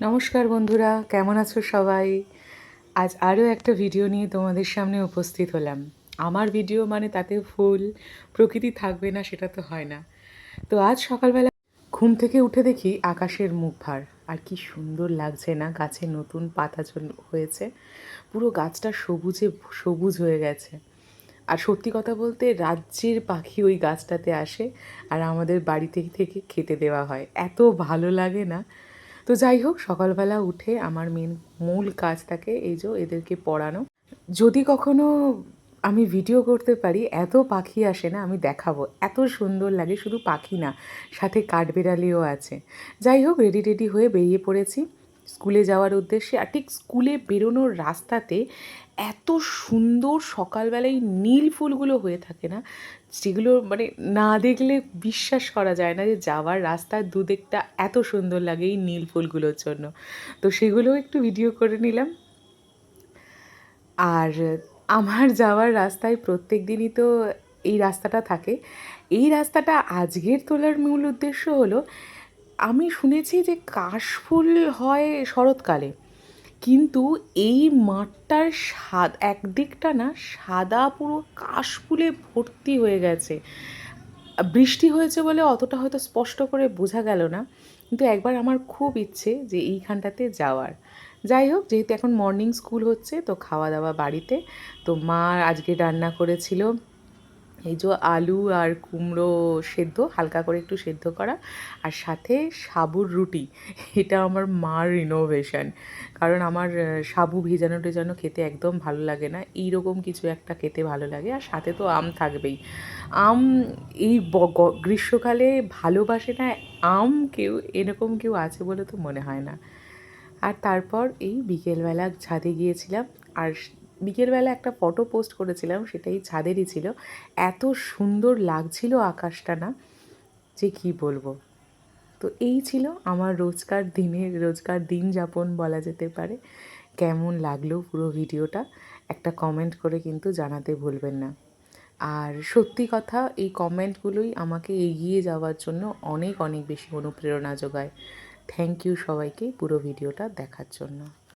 নমস্কার বন্ধুরা, কেমন আছো সবাই? আজ আরও একটা ভিডিও নিয়ে তোমাদের সামনে উপস্থিত হলাম। আমার ভিডিও মানে তাতে ফুল, প্রকৃতি থাকবে না সেটা তো হয় না। তো আজ সকালবেলা ঘুম থেকে উঠে দেখি আকাশের মুখ ভার। আর কি সুন্দর লাগছে না, গাছে নতুন পাতা হয়েছে। পুরো গাছটা সবুজে, সবুজ হয়ে গেছে। আর সত্যি কথা বলতে রাজ্যের পাখি ওই গাছটাতে আসে, আর আমাদের বাড়িতে থেকে খেতে দেওয়া হয়। এত ভালো লাগে না তো যাই হোক, সকালবেলা উঠে আমার মেন মূল কাজ থাকে এই যে এদেরকে পড়ানো। যদি কখনো আমি ভিডিও করতে পারি, এত পাখি আসে না, আমি দেখাবো। এত সুন্দর লাগে, শুধু পাখি না, সাথে কাঠবেড়ালিও আছে। যাই হোক রেডি রেডি হয়ে বেরিয়ে পড়েছি। স্কুলে যাওয়ার উদ্দেশ্যে আর ঠিক স্কুলে বেরোনোর রাস্তাতে এত সুন্দর সকালবেলায় নীল ফুলগুলো হয়ে থাকে না, যেগুলো মানে না দেখলে বিশ্বাস করা যায় না যে যাওয়ার রাস্তার দুদিকটা এত সুন্দর লাগে এই নীল ফুলগুলোর জন্য। তো সেগুলোও একটু ভিডিও করে নিলাম। আর আমার যাওয়ার রাস্তায় প্রত্যেক দিনই তো এই রাস্তাটা থাকে। এই রাস্তাটা আজকের তোলার মূল উদ্দেশ্য হলো আমি শুনেছি যে কাশফুল হয় শরৎকালে, কিন্তু এই মাঠটার স্বাদ, একদিকটা না সাদা পুরো কাশফুলে ভর্তি হয়ে গেছে। বৃষ্টি হয়েছে বলে অতটা হয়তো স্পষ্ট করে বোঝা গেল না, কিন্তু একবার আমার খুব ইচ্ছে যে এইখানটাতে যাওয়ার। যাই হোক, যেহেতু এখন মর্নিং স্কুল হচ্ছে, তো খাওয়া দাওয়া বাড়িতে, তো মা আজকে রান্না করেছিল এই যে আলু আর কুমড়ো সেদ্ধ, হালকা করে একটু সেদ্ধ করা। আর সাথে সাবুর রুটি, এটা আমার মার রিনোভেশন কারণ আমার সাবু ভেজানো টেজানো খেতে একদম ভালো লাগে না। এইরকম কিছু একটা খেতে ভালো লাগে। আর সাথে তো আম থাকবেই। আম এই গ্রীষ্মকালে ভালোবাসে না আম কেউ, এরকম কেউ আছে বলে তো মনে হয় না। আর তারপর এই বিকেলবেলা ছাদে গিয়েছিলাম। আর বিকেলবেলা একটা ফটো পোস্ট করেছিলাম, সেটাই ছাদেরই ছিল। এত সুন্দর লাগছিল আকাশটা না, যে কি বলব? তো এই ছিল আমার রোজকার দিনের, রোজকার দিন যাপন বলা যেতে পারে। কেমন লাগল পুরো ভিডিওটা? একটা কমেন্ট করে কিন্তু জানাতে ভুলবেন না। আর সত্যি কথা, এই কমেন্টগুলোই আমাকে এগিয়ে যাওয়ার জন্য অনেক অনেক বেশি অনুপ্রেরণা যোগায়। থ্যাংক ইউ সবাইকে পুরো ভিডিওটা দেখার জন্য।